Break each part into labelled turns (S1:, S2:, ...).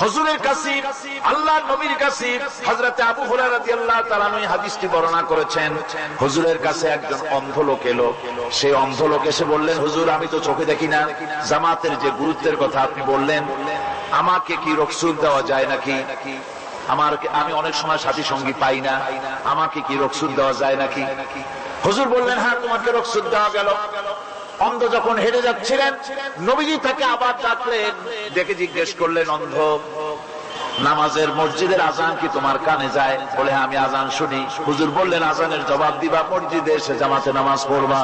S1: হজুরের কাছে আল্লাহ নবীর কাছে হযরতে আবু হুরায়রা রাদিয়াল্লাহু তাআলা এই হাদিসটি বর্ণনা করেছেন। হুজুরের কাছে একজন অন্ধ লোক এলো। সেই অন্ধ লোক এসে বললেন, হুজুর, আমি তো চোখে দেখি না। জামাতের যে গুরুত্বের কথা আপনি বললেন, আমাকে কি রকসুল দেওয়া যায় নাকি? আমার আমি অনেক সময় সাথী সঙ্গী পাই না। আমাকে কি রকসুল দেওয়া যায় নাকি? হুজুর বললেন হ্যাঁ তোমাকে রকসুল দেওয়া গেল। অন্ধ যখন হেঁটে যাচ্ছিলেন নবীজি তাকে আবার ডাকলেন ডেকে জিজ্ঞেস করলেন অন্ধ নামাজের মসজিদের আজান কি তোমার কানে যায়? বলে হ্যাঁ, আমি আজান শুনি। হুজুর বললেন আজানের জবাব দিবা মসজিদে এসে জামাতে নামাজ পড়বা।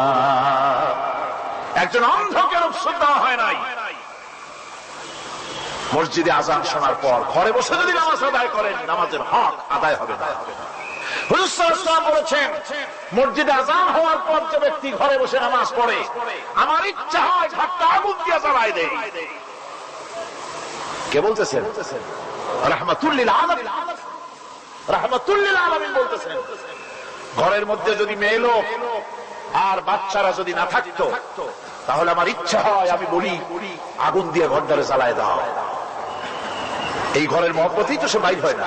S1: একজন অন্ধকে দেওয়া হয় নাই। মসজিদে আজান শোনার পর ঘরে বসে যদি নামাজ আদায় করেন নামাজের হক আদায় হবে না। বলেছেন, মসজিদে আজান হওয়ার পর যে ব্যক্তি ঘরে বসে নামাজ পড়ে, আমার ইচ্ছা হয় আগুন দিয়ে কে বলতেছেন? ঘরের মধ্যে যদি মেয়ে লোক আর বাচ্চারা যদি না থাকতো, তাহলে আমার ইচ্ছা হয় আমি বলি, আগুন দিয়ে ঘরটারে জ্বালায় দাও। এই ঘরের মহব্বতেই তো সে বাইর হয় না।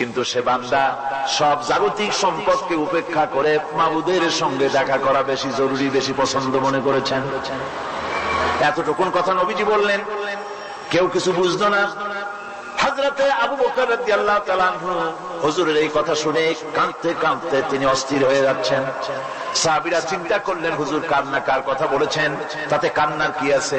S1: কিন্তু সে বান্দা সব জাগতিক সম্পদকে উপেক্ষা করে মাবুদের সঙ্গে দেখা করা বেশি জরুরি, বেশি পছন্দ মনে করেছেন। এতটুকুন কথা নবীজি বললেন, কেউ কিছু বুঝতো না। হাজরাতে আবু বকর রাদিয়াল্লাহু হুজুরের এই কথা শুনে কাঁদতে কাঁদতে তিনি অস্থির হয়ে যাচ্ছেন। সাহাবীরা চিন্তা করলেন, হুজুর কান্না কার কথা বলেছেন, তাতে কান্নার কি আছে?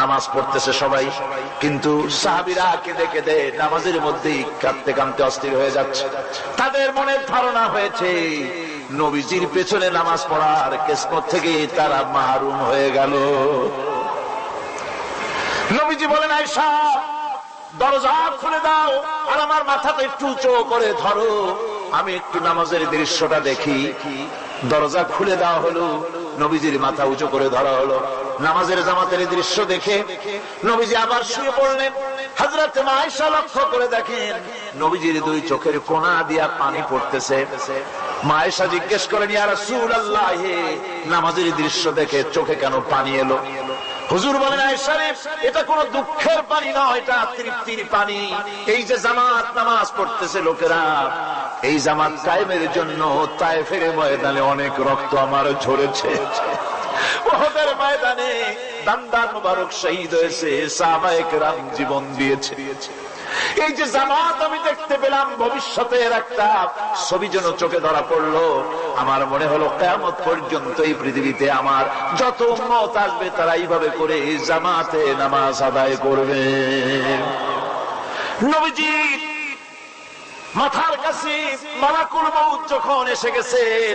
S1: নামাজ পড়তেছে সবাই, কিন্তু সাহাবীরা কেঁদে কেঁদে নামাজের মধ্যেই কাঁদতে কাঁদতে অস্থির হয়ে যাচ্ছে। তাদের মনে ধারণা হয়েছে, নবীজির পেছনে নামাজ পড়ার কেসমত থেকে তারা মাহরুম হয়ে গেল। নবীজি বলেন আয়সা দরজা খুলে দাও, আর আমার মাথাটা একটু উঁচু করে ধরো। আমি একটু নামাজের দৃশ্যটা দেখি। দরজা খুলে দেওয়া হলো, নবীজির মাথা উঁচু করে ধরা হলো। নামাজের জামাতের দৃশ্য দেখে নবীজি আবার শুয়ে পড়লেন। হাজরত মাইশা লক্ষ্য করে দেখেন নবীজির দুই চোখের কোনা দিয়া পানি পড়তেছে। মায়েশা জিজ্ঞেস করেন, ইয়া রাসূলুল্লাহ, নামাজের দৃশ্য দেখে চোখে কেন পানি এলো? হুজুর বলেন আয়েশারে এটা কোনো দুঃখের পানি নয় এটা তৃপ্তির পানি। এই যে জামাত নামাজ পড়তেছে লোকেরা, এই জামাত কায়েমের জন্য তায়েফের ময়দানে অনেক রক্ত আমার ঝরেছে। ওহদের ময়দানে দান্দার মুবারক শহীদ হয়েছে, সাহাবায়ে কেরাম জীবন দিয়েছে। এই যে জামাত আমি দেখতে পেলাম, ভবিষ্যতের একটা ছবি যেন চোখে ধরা পড়ল। আমার মনে হলো কেমত পর্যন্ত এই পৃথিবীতে আমার যত উন্মত আসবে, তারা এইভাবে করে জামাতে নামাজ আদায় করবে। নবীজি, মাথার কাছে মালাকুল মৌত যখন এসে গেছেন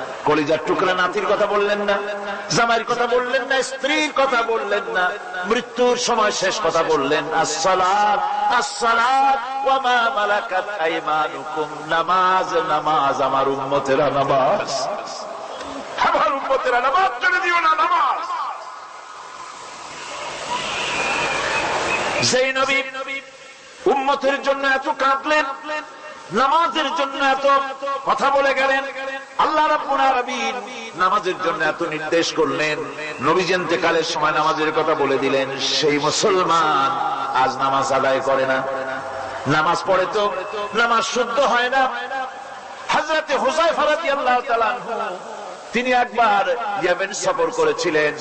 S1: কলিজার টুকরা নাতির কথা বললেন না, জামাইয়ের কথা বললেন না, স্ত্রীর কথা বললেন না, মৃত্যুর সময় শেষ কথা বললেন নামাজ নামাজ, আমার উম্মতেরা নামাজ। আমার উম্মতেরা নামাজ চলে দিও না, নামাজ। যেই নবী উম্মতের জন্য এত কাঁদলেন, নামাজের জন্য এত কথা বলে গেলেন আল্লাহ নামাজের জন্য এত নির্দেশ করলেন। নবী কালের সময় নামাজের কথা বলে দিলেন, সেই মুসলমান আজ নামাজ আদায় করে না। নামাজ পড়ে তো নামাজ শুদ্ধ হয় না। তিনি একবার ইয়েমেন সফর করেছিলেন,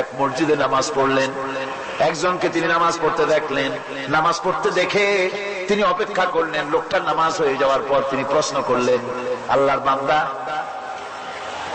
S1: এক মসজিদে নামাজ পড়লেন। একজনকে তিনি নামাজ পড়তে দেখলেন। নামাজ পড়তে দেখে তিনি অপেক্ষা করলেন, লোকটার নামাজ হয়ে যাওয়ার পর তিনি প্রশ্ন করলেন, আল্লাহর বান্দা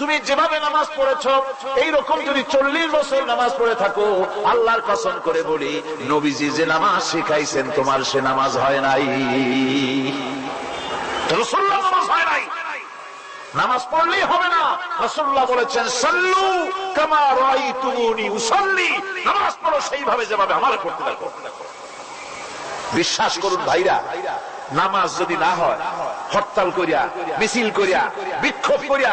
S1: তুমি যেভাবে নামাজ পড়েছো, এইরকম যদি চল্লিশ বছর নামাজ পড়ে থাকো, আল্লাহর কসম করে বলি, নবীজি যে নামাজ শিখাইছেন তোমার সে নামাজ হয় নাই। নামাজ পড়লেই হবে না। রসুল্লাহ বলেছেন নামাজ পড়ো সেইভাবে যেভাবে আমার বিশ্বাস করুন ভাইরা, নামাজ যদি না হয়, হরতাল করিয়া, মিছিল করিয়া, বিক্ষোভ করিয়া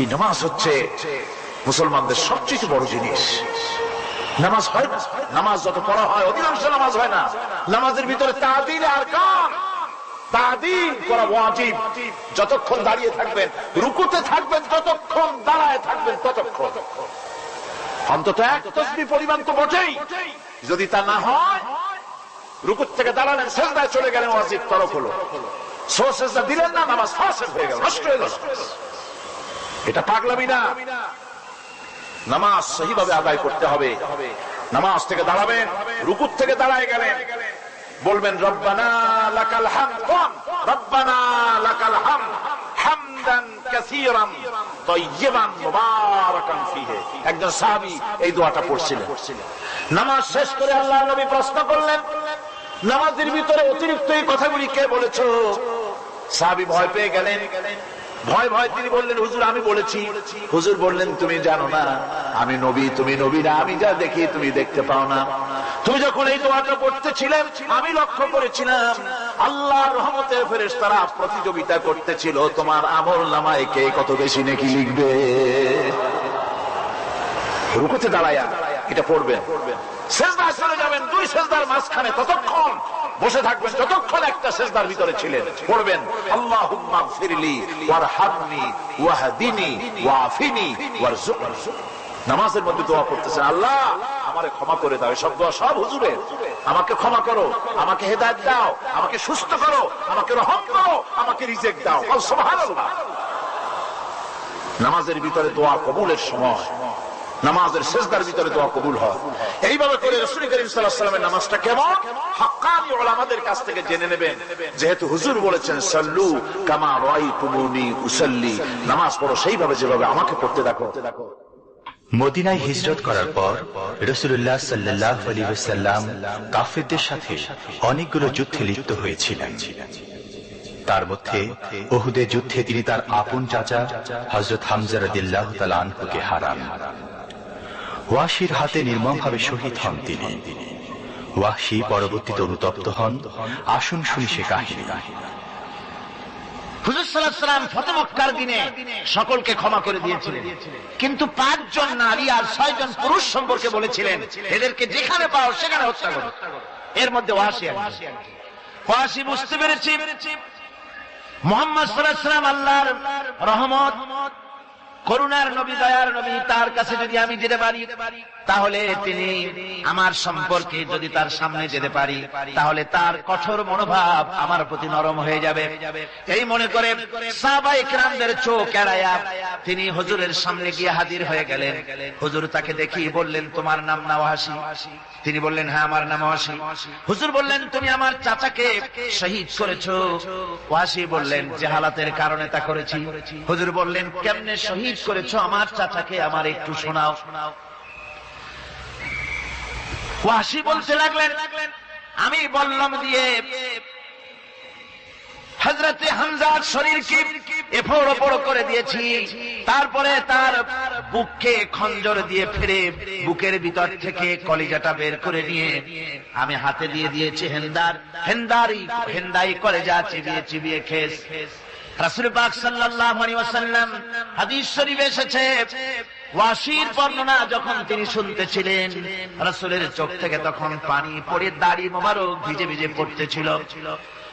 S1: এই নামাজ হচ্ছে মুসলমানদের সবচেয়ে বড় জিনিস। নামাজ হয় না? নামাজ যত পড়া হয়, অধিকাংশ নামাজ হয় না। নামাজের ভিতরে তাদিল আর ওয়াজিব। যতক্ষণ দাঁড়িয়ে থাকবেন, রুকুতে থাকবেন, যতক্ষণ দাঁড়ায় থাকবেন, ততক্ষণ। অন্তত এক তসবি পরিমাণ তো বটেই। যদি তা না হয় রুকুত থেকে দাঁড়ালেন, সেজদায় চলে গেলেন, ওয়াজিব তরফ হলো। সোসেজদা দিলেন না, নামাজ হয়ে গেল, নষ্ট হয়ে গেল। এটা পাগলামি না। নামাজ সহিভাবে আদায় করতে হবে। নামাজ থেকে দাঁড়াবেন রুকুত থেকে দাঁড়ায় গেলেন। বলবেন, রব্বানা লাকাল হামদ। রব্বানা লাকাল হামদ। হামদান কাসীরান তাইয়িবান মুবারাকান ফিহি। একজন সাহাবী এই দোয়াটা পড়ছিলেন। নামাজ শেষ করে আল্লাহর নবী প্রশ্ন করলেন, নামাজের ভিতরে অতিরিক্ত এই কথাগুলি কে বলেছ? সাহাবী ভয় পেয়ে গেলেন। ভয় ভয়, তিনি বললেন, হুজুর, আমি বলেছি। হুজুর বললেন, তুমি জানো না, আমি নবী, তুমি নবী না, আমি যা দেখি তুমি দেখতে পাও না। তুমি যখন এই দোয়াটা পড়তেছিলেন, আমি লক্ষ্য করেছিলাম, আল্লাহর রহমতের ফেরেস তারা প্রতিযোগিতা করতেছিল, তোমার আমল নামায় কে কত বেশি নাকি লিখবে? রুকুতে দাঁড়ায়া, এটা পড়বেন। শেষদার চলে যাবেন, দুই শেষদার মাঝখানে, ততক্ষণ বসে থাকবেন যতক্ষণ একটা শেষদার ভিতরে ছিলেন। পড়বেন আল্লাহ নামাজের মধ্যে দোয়া করতেছেন, আল্লাহ, আমারে ক্ষমা করে দাও সব দোয়া সব হুজুরের। আমাকে ক্ষমা করো, আমাকে হেদায়ত দাও, আমাকে সুস্থ করো, আমাকে রহম করো, আমাকে রিজেক্ট দাও। নামাজের ভিতরে দোয়া কবুলের সময়। নামাজের শেষদার ভিতরে দোয়া কবুল হয়। এইভাবে করে রসুল করিম সাল্লাহ সাল্লামের নামাজটা কেমন? হাক্কানি ওলামাদের কাছ থেকে জেনে নেবেন। যেহেতু হুজুর বলেছেন, সাল্লু কামা রাই তুমুনি উসাল্লি। নামাজ পড়ো সেইভাবে যেভাবে আমাকে পড়তে দেখো।
S2: মদিনায় হিজরত করার পর রসুল্লাহ সাল্লাহ আলী কাফেরদের সাথে অনেকগুলো যুদ্ধে লিপ্ত হয়েছিলেন। তার মধ্যে ওহুদের যুদ্ধে তিনি তার আপন চাচা হজরত হামজা রদিল্লাহ তালানহুকে হারান। ওয়াসির হাতে নির্মমভাবে শহীদ হন তিনি। ওয়াসি পরবর্তীতে অনুতপ্ত হন। আসুন শুনি সে কাহিনী।
S3: সকলকে ক্ষমা করে দিয়েছিলেন। কিন্তু পাঁচজন নারী আর ছয়জন পুরুষ সম্পর্কে বলেছিলেন, এদেরকে যেখানে পাও সেখানে হত্যা করো। এর মধ্যে ওয়াসি বুঝতে পেরেছি। মোহাম্মদ আল্লাহর রহমত করুণার নবী, দয়ার নবী, তার কাছে যদি আমি যেতে পারি, তাহলে তিনি আমার সম্পর্কে যদি তার সামনে যেতে পারি, তাহলে তার কঠোর মনোভাব আমার প্রতি নরম হয়ে যাবে। এই মনে করে সাহাবাই কেরামদের চোখ এড়াইয়া তিনি হুজুরের সামনে গিয়ে হাজির হয়ে গেলেন। হুজুর তাকে দেখি বললেন, তোমার নাম নাওয়াসি। তিনি বললেন হ্যাঁ আমার নাম ওয়াসি। হুজুর বললেন, তুমি আমার চাচাকে শহীদ করেছ। ওয়াসি বললেন জেহালাতের কারণে তা করেছি। হুজুর বললেন, কেমনে শহীদ করেছ? আমার চাচাকে আমার একটু শোনাও। ওয়াসি বলতে লাগলেন, আমি বললাম দিয়ে হজরতে হামজার শরীরকে এফোড় ওপড় করে দিয়েছি। তারপরে তার বুককে খঞ্জর দিয়ে ফিরে বুকের ভিতর থেকে কলিজাটা বের করে নিয়ে আমি হাতে দিয়ে দিয়েছি হেন্দার। হেন্দারি হেন্দাই কলেজা চিবিয়ে চিবিয়ে খেস। রাসূল পাক সাল্লাল্লাহু আলাইহি ওয়াসাল্লাম হাদিস শরীফে এসেছে, ওয়াসির বর্ণনা যখন তিনি শুনতেছিলেন, রাসূলের চোখ থেকে তখন পানি পড়ে দাড়ি মোবারক ভিজে ভিজে পড়তেছিল।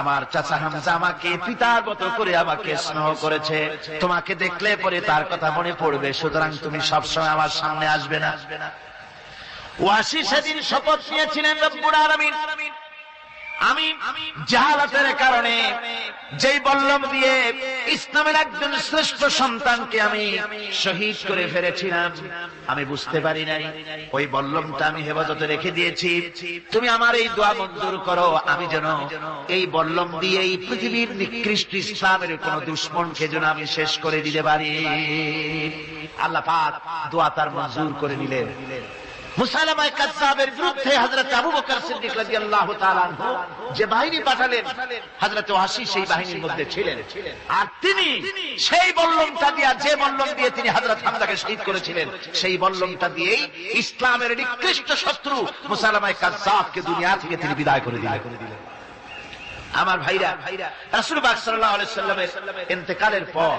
S3: আমার চাচা হামজা আমাকে পিতাগত করে আমাকে স্নেহ করেছে। তোমাকে দেখলে পরে তার কথা মনে পড়বে, সুতরাং তুমি সবসময় আমার সামনে আসবে না। ওয়াসি সেদিন শপথ নিয়েছিলেন আলামিন। আমি জাহালাতের কারণে যেই বল্লম দিয়ে ইসলামের একজন শ্রেষ্ঠ সন্তানকে আমি শহীদ করে ফেলেছিলাম, আমি বুঝতে পারি নাই। ওই বল্লমটা আমি হেফাজতে রেখে দিয়েছি। তুমি আমার এই দোয়া মঞ্জুর করো, আমি যেন এই বল্লম দিয়ে এই পৃথিবীর নিকৃষ্ট ইসলামের কোন দুশ্মনকে যেন আমি শেষ করে দিতে পারি। আল্লাহ পাক দোয়া তার মঞ্জুর করে নিলেন। মুসালামায় বিরুদ্ধে আবু বকর সিদ্দিক রাদিয়াল্লাহু তাআলা যে বাহিনী পাঠালেন, হযরত ওয়াসি সেই বাহিনীর মধ্যে ছিলেন। আর তিনি সেই বল্লমটা দিয়ে, যে বল্লম দিয়ে তিনি হযরত হামজাকে শহীদ করেছিলেন, সেই বল্লমটা দিয়েই ইসলামের নিকৃষ্ট শত্রু মুসালামায় কাজ্জাবকে দুনিয়া থেকে তিনি বিদায় করে দিলেন। আমার ভাইরা, রাসূল আলাইহি সাল্লামের ইন্তেকালের পর,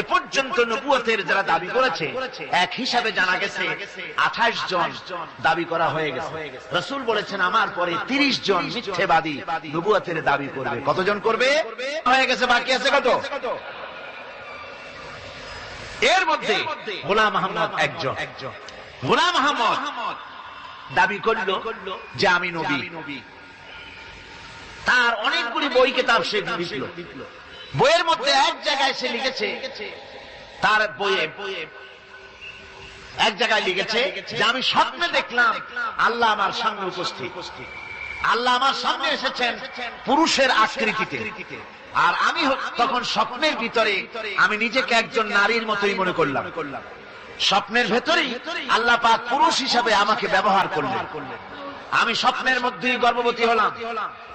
S3: এ পর্যন্ত নবুয়তের যারা দাবি করেছে, এক হিসাবে জানা গেছে 28 জন দাবি করা হয়ে গেছে। রাসূল বলেছেন, আমার পরে 30 জন মিথ্যেবাদী নবুয়তের দাবি করবে। কতজন করবে? হয়ে গেছে, বাকি আছে কত? এর মধ্যে গোলাম আহমদ একজন। গোলাম আহমদ দাবি করল যে আমি নবী। তার অনেকগুলি বই কেতাব সে লিখল। বইয়ের মধ্যে এক জায়গায় সে লিখেছে, তার বইয়ে এক জায়গায় লিখেছে যে আমি স্বপ্নে দেখলাম আল্লাহ আমার সামনে উপস্থিত। আল্লাহ আমার সামনে এসেছেন পুরুষের আকৃতিতে। আর আমি তখন স্বপ্নের ভিতরে আমি নিজেকে একজন নারীর মতোই মনে করলাম। স্বপ্নের ভেতরেই আল্লাহ পাক পুরুষ হিসাবে আমাকে ব্যবহার করলেন। আমি স্বপ্নের মধ্যেই গর্ভবতী হলাম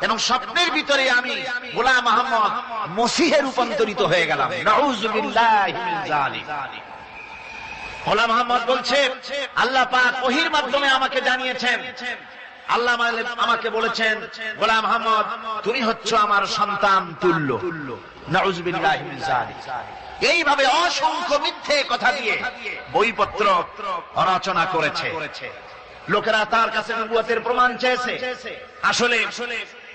S3: এবং স্বপ্নের ভিতরে আমি গোলাম আহমদ মসিহে রূপান্তরিত হয়ে গেলাম মিন। গোলাম আহমদ বলছে আল্লাহ পাক ওহির মাধ্যমে আমাকে জানিয়েছেন আল্লাহ আমাকে- আমাকে বলেছেন, গোলাম আহমদ তুমি হচ্ছ আমার সন্তান তুল্য মিন। এইভাবে অসংখ্য মিথ্যে কথা দিয়ে বইপত্র রচনা করেছে লোকেরা তার কাছে নবুয়তের প্রমাণ চেয়েছে। আসলে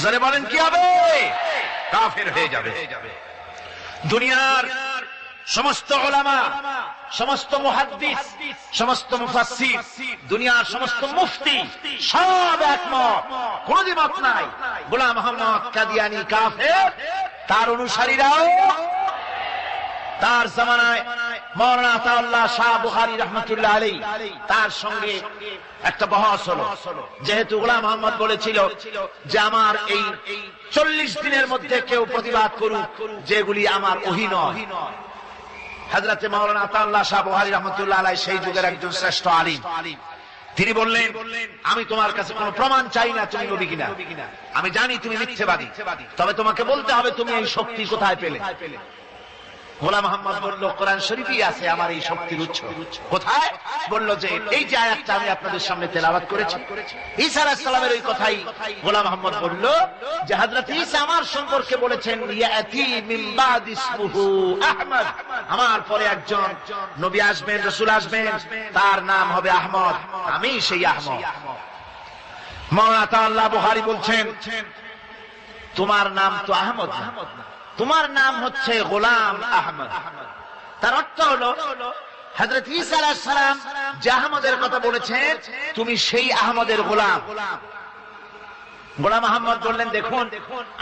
S3: জনে বলেন কি হবে? কাফের হয়ে যাবে। দুনিয়ার সমস্ত ওলামা সমস্ত মুহাদ্দিস সমস্ত মুফাসসির দুনিয়ার সমস্ত মুফতি সব একমত। কোন দ্বিমত নাই। গোলাম মোহাম্মদ কাদিয়ানি কাফের তার অনুসারীরাও তার জামানায় মৌলানা আলী যেহেতু গোলাম মোহাম্মদ বলেছিল যে আমার এই চল্লিশ দিনের মধ্যে কেউ প্রতিবাদ করুক, যেগুলি আমার ওহি নয়। হাজরাতে মাওলানা আতাউল্লাহ শাহ বুখারী রহমতুল্লাহ আলাই সেই যুগের একজন শ্রেষ্ঠ আলিম। তিনি বললেন, আমি তোমার কাছে কোনো প্রমাণ চাই না তুমি নবী কিনা। আমি জানি তুমি মিথ্যেবাদী। তবে তোমাকে বলতে হবে তুমি এই শক্তি কোথায় পেলে? গোলাম মোহাম্মদ বলল, কোরআন শরীফই আছে আমার এই শক্তির উৎস। কোথায়? বলল যে, এই যে আয়াতটা আমি আপনাদের সামনে তেলাওয়াত করেছি। ঈসা আলাইহিস ওই কথাই গোলাম মোহাম্মদ বলল, যে হযরত ঈসা আমার সম্পর্কে বলেছেন, ইয়াতি মিন বাদ ইসমুহু আহমদ। আমার পরে একজন নবী আসবেন, রাসূল আসবেন, তার নাম হবে আহমদ। আমি সেই আহমদ। মাওলানা তাআলা বুখারী বলছেন, তোমার নাম তো আহমদ না। তোমার নাম হচ্ছে গোলাম আহমদ। তার অর্থ হলো হজরত আলাইহিস সালাম যে আহমদের কথা বলেছেন, তুমি সেই আহমদের গোলাম। গোলাম আহমদ বললেন, দেখুন,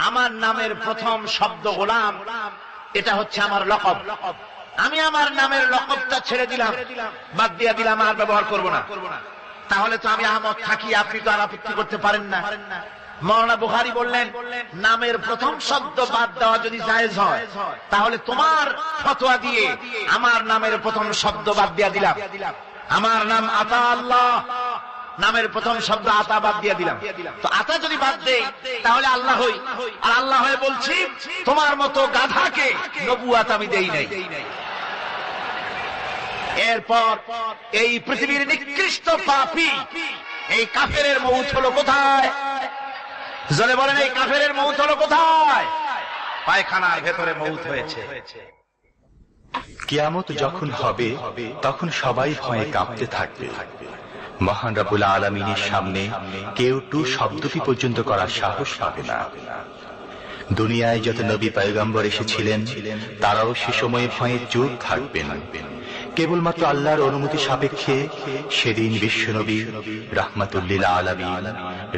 S3: আমার নামের প্রথম শব্দ গোলাম, এটা হচ্ছে আমার লকব। আমি আমার নামের লকবটা ছেড়ে দিলাম, বাদ দিয়ে দিলাম, আর ব্যবহার করব না। তাহলে তো আমি আহমদ থাকি, আপনি তো আর আপত্তি করতে পারেন না। মৌলানা বুখারি বললেন, নামের প্রথম শব্দ বাদ দেওয়া যদি জায়েজ হয়, তাহলে তোমার ফতোয়া দিয়ে আমার নামের প্রথম শব্দ বাদ দিয়া দিলাম। আমার নাম আতা আল্লাহ, নামের প্রথম শব্দ আতা বাদ দিয়ে দিলাম। তো আতা যদি বাদ দেই, তাহলে আল্লাহ হই। আর আল্লাহ হয়ে বলছি, তোমার মতো গাধাকে নবুয়াত আমি দেই নাই। এরপর এই পৃথিবীর নিকৃষ্ট পাপি, এই কাফের মৌত হলো কোথায়? জলে বলেন, এই কাফের মৌত হলো কোথায়? পায়খানার ভেতরে মৌত হয়েছে।
S2: কিয়ামত যখন হবে, তখন সবাই ভয়ে কাঁপতে থাকবে। মহান রাবুল আলমিনের সামনে কেউ টু শব্দটি পর্যন্ত করার সাহস পাবে না। দুনিয়ায় যত নবী পয়গম্বর এসেছিলেন, তারাও সে সময়ে ভয়ে চোখ থাকবেন। কেবলমাত্র আল্লাহর অনুমতি সাপেক্ষে সেদিন বিশ্বনবী রাহমাতুল্লিল আলামিন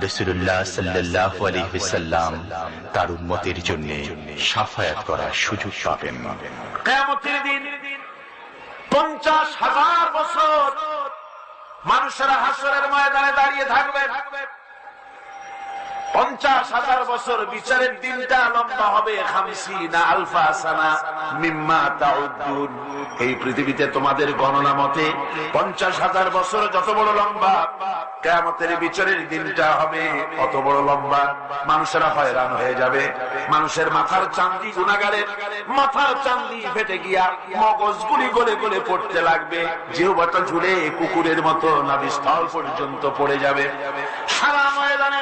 S2: রসুল্লাহ সাল্লাহ আলহিসাল্লাম তার উম্মতের জন্য সাফায়াত করার সুযোগ পাবেন।
S1: পঞ্চাশ হাজার বছর মানুষেরা হাসরের ময়দানে দাঁড়িয়ে থাকবে পঞ্চাশ হাজার বছর বিচারের দিনটা লম্বা হবে খামসি না আলফা সানা মিম্মা তাউদ্দুন। এই পৃথিবীতে তোমাদের গণনা মতে পঞ্চাশ হাজার বছর যত বড় লম্বা কেমতের বিচারের দিনটা হবে অত বড় লম্বা। মানুষেরা হয়রান হয়ে যাবে। মানুষের মাথার চান্দি গুণাগারের মাথার চান্দি ফেটে গিয়া মগজ গুলি গলে গলে পড়তে লাগবে। জিহ্বাটা ঝুলে কুকুরের মতো নাভিস্থল পর্যন্ত পড়ে যাবে। সারা ময়দানে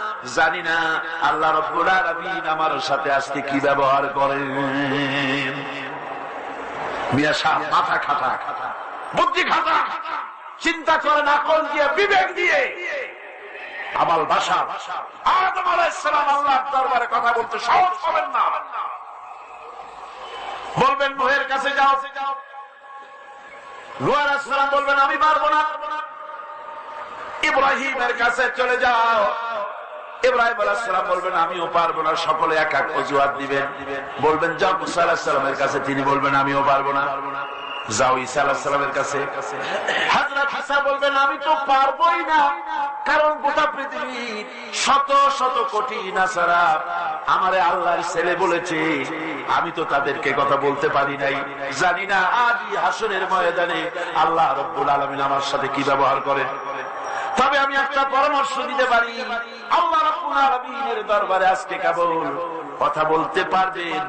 S1: জানি না আল্লাহ রব্বুল আলামিন আমার সাথে আজকে কি ব্যবহার করেন। মিয়া সাহেব মাথা খাটা, বুদ্ধি খাটা, চিন্তা করে আকল দিয়ে? বিবেক দিয়ে। আবাল বাসা। আদম আলাইহিস আল্লাহর দরবারে কথা বলতে সাহস পাবেন না। বলবেন, নুহের কাছে যাও। নুয়ার আসসালাম বলবেন, আমি পারব না। ইব্রাহিমের কাছে চলে যাও। ইব্রাহিম আলাহাম বলবেন, আমিও পারব না। সকলে এক এক অজুহাত দিবেন। বলবেন, যাও মুসা আলাহিসাল্লামের কাছে। তিনি বলবেন, আমিও পারব না। যাও ঈসা কাছে। আমি তো পারবোই না। কারণ গোটা পৃথিবীর শত শত কোটি নাসারা আমারে আল্লাহর ছেলে বলেছে। আমি তো তাদেরকে কথা বলতে পারি নাই। জানি না আজই হাসনের ময়দানে আল্লাহ রব্বুল আলমিন আমার সাথে কি ব্যবহার করেন। তবে আমি একটা পরামর্শ দিতে পারি। আল্লাহ আলামিনের দরবারে আজকে কথা বলতে পারবেন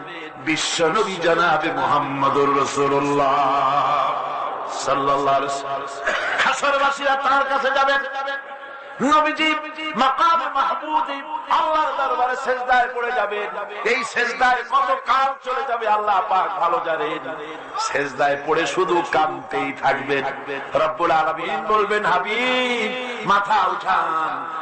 S1: বিশ্ব নবী জনাবে মুহাম্মদুর আলাইহি তার কাছে যাবে শুধু থাকবেন। রব্বুল বলবেন, হাবিব, মাথা উঠান।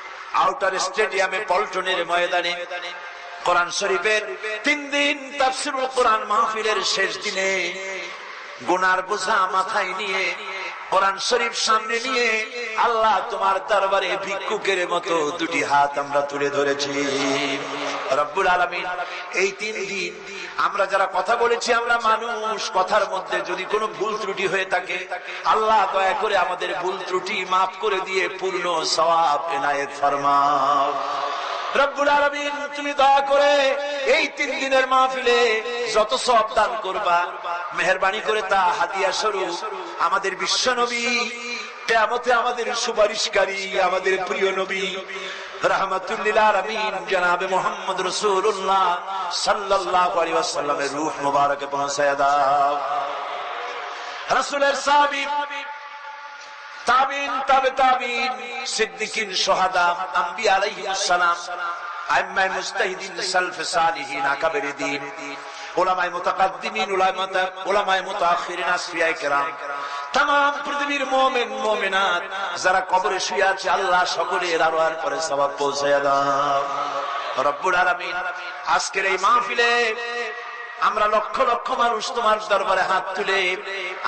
S1: আউটার স্টেডিয়ামে পল্টনের ময়দানে কোরআন শরীফের তিন দিন তাফসিরুল কোরআন মাহফিলের শেষ দিনে গুনার বোঝা মাথায় নিয়ে কোরআন শরীফ সামনে নিয়ে আল্লাহ তোমার দরবারে ভিক্ষুকের মতো দুটি হাত আমরা তুলে ধরেছি। রব্বুল আলমিন, এই তিন দিন আমরা যারা কথা বলেছি আমরা মানুষ, কথার মধ্যে যদি কোনো ভুল ত্রুটি হয়ে থাকে, আল্লাহ দয়া করে আমাদের ভুল ত্রুটি মাফ করে দিয়ে পূর্ণ সওয়াব এনায়েত ফরমাও। রব্বুল আলমিন, তুমি দয়া করে এই তিন দিনের মাহফিলে যত সব দান করবা, মেহরবানি করে তা হাতিয়া স্বরূপ আমাদের বিশ্ব নবী কেয়ামতে আমাদের সুপারিশকারী আমাদের প্রিয় নবী রহমতুল্লিল তামাম পৃথিবীর মুমিন, মুমিনাত, যারা কবরে শুয়ে আছে, আল্লাহ সকলের আরোয়ার পরে সওয়াব পৌঁছায়া দাও। রব্বুল আজকের এই মাহফিলে আমরা লক্ষ লক্ষ মানুষ তোমার দরবারে হাত তুলে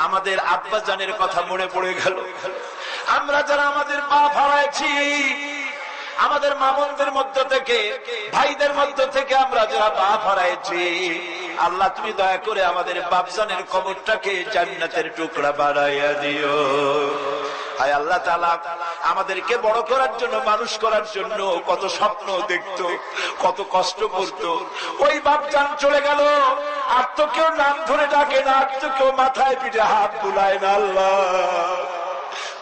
S1: আমাদের আব্বা জানের কথা মনে পড়ে গেল। আমরা যারা আমাদের মা হারাইছি আমাদের মামনদের মধ্য থেকে, ভাইদের মধ্য থেকে আমরা যারা বাপ হারাইছি আল্লাহ, তুমি দয়া করে আমাদের বাপজানের কবরটাকে জান্নাতের টুকরা বাড়াইয়া দিও। হায় আল্লাহ তালা আমাদেরকে বড় করার জন্য, মানুষ করার জন্য কত স্বপ্ন দেখতো, কত কষ্ট করতো। ওই বাপজান চলে গেল, আর তো কেউ নাম ধরে ডাকে না, আর তো কেউ মাথায় পিঠে হাত বুলায় না আল্লাহ।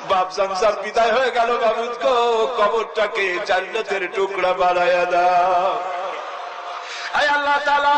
S1: বাপ বিদায় হয়ে গেল, বাবুদ গো, কবরটাকে জান্নাতের টুকরা বাড়াইয়া দাও। আয় আল্লাহ তালা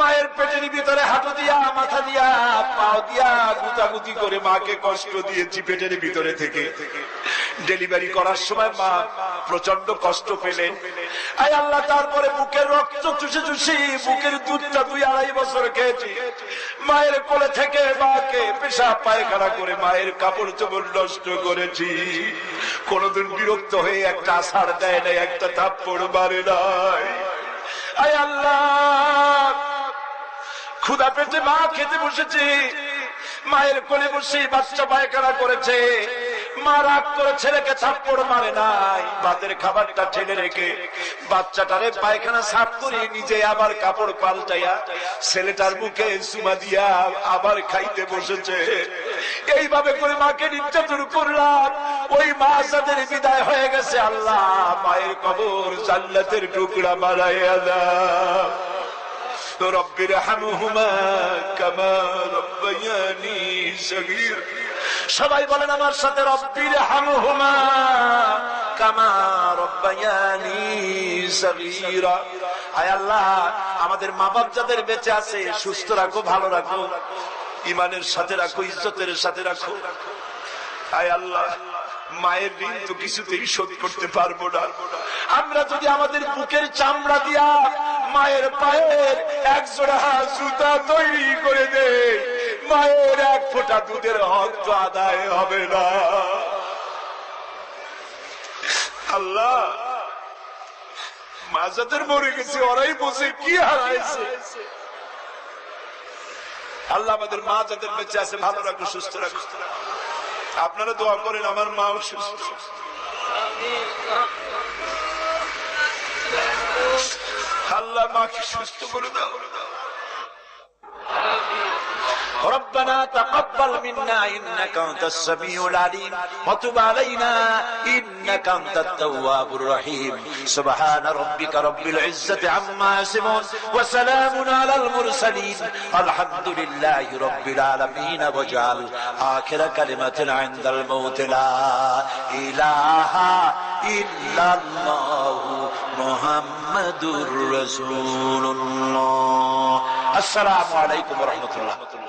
S1: মায়ের পেটের ভিতরে হাঁটু দিয়া, মাথা দিয়া, পাও দিয়া গুতাগুতি করে মাকে কষ্ট দিয়েছি পেটের ভিতরে থেকে। ডেলিভারি করার সময় মা প্রচণ্ড কষ্ট পেলেন। আল্লাহ, তারপরে বুকের রক্ত চুষে চুষি, বুকের দুধটা দুই আড়াই বছর খেয়েছি। মায়ের কোলে থেকে মাকে পেশা পায়খানা করে মায়ের কাপড় চোপড় নষ্ট করেছি। কোনদিন বিরক্ত হয়ে একটা আষাঢ় দেয় নাই, একটা থাপ্পড় মারে নাই। আয় আল্লাহ ক্ষুদা পেটে মা খেতে বসেছে। মায়ের কোলে বসে বাচ্চা পায়খানা করেছে। মা রাগ করে ছেলেকে থাপ্পড় মারে নাই। ভাতের খাবারটা ঠেলে রেখে বাচ্চাটারে পায়খানা সাফ করে নিজে আবার কাপড় পাল্টাইয়া ছেলেটার মুখে সুমা দিয়া আবার খাইতে বসেছে। এইভাবে করে মাকে নির্যাতন করলাম। ওই মা যাদের বিদায় হয়ে গেছে, আল্লাহ মায়ের কবর জান্নাতের টুকরা বাড়াইয়া তো রব্বির হামুহুমা কামা রব্বায়ানি সবাই বলেন আমার সাথে রব্বির হামুহুমা কামা রব্বায়ানি সগীরা আয় আল্লাহ, আমাদের মা বাপ যাদের বেঁচে আছে, সুস্থ রাখো, ভালো রাখো। ইমানের সাথে রাখো, ইজ্জতের সাথে রাখো। আয় আল্লাহ, মায়ের ঋণ তো কিছুতেই শোধ করতে পারব না। আমরা যদি আমাদের বুকের চামড়া দিয়া মায়ের পায়ের এক জোড়া জুতা তৈরি করে দে। মায়ের এক ফোঁটা দুধের হক তো আদায় হবে না। আল্লাহ মা যাদের মরে গেছে, ওরাই বসে কি হারাইছে। আল্লাহ আমাদের মা যাদের বেঁচে আছে, ভালো রাখো সুস্থ রাখো আপনারা দোয়া করেন, আমার মাও সুস্থ। আল্লাহ মাকে সুস্থ করে দাও ربنا تقبل منا انك انت السميع العليم وتب علينا انك انت التواب الرحيم سبحان ربك رب العزه عما يصفون وسلام على المرسلين الحمد لله رب العالمين واجعل اخر كلمه عند الموت لا اله الا الله محمد رسول الله السلام عليكم ورحمه الله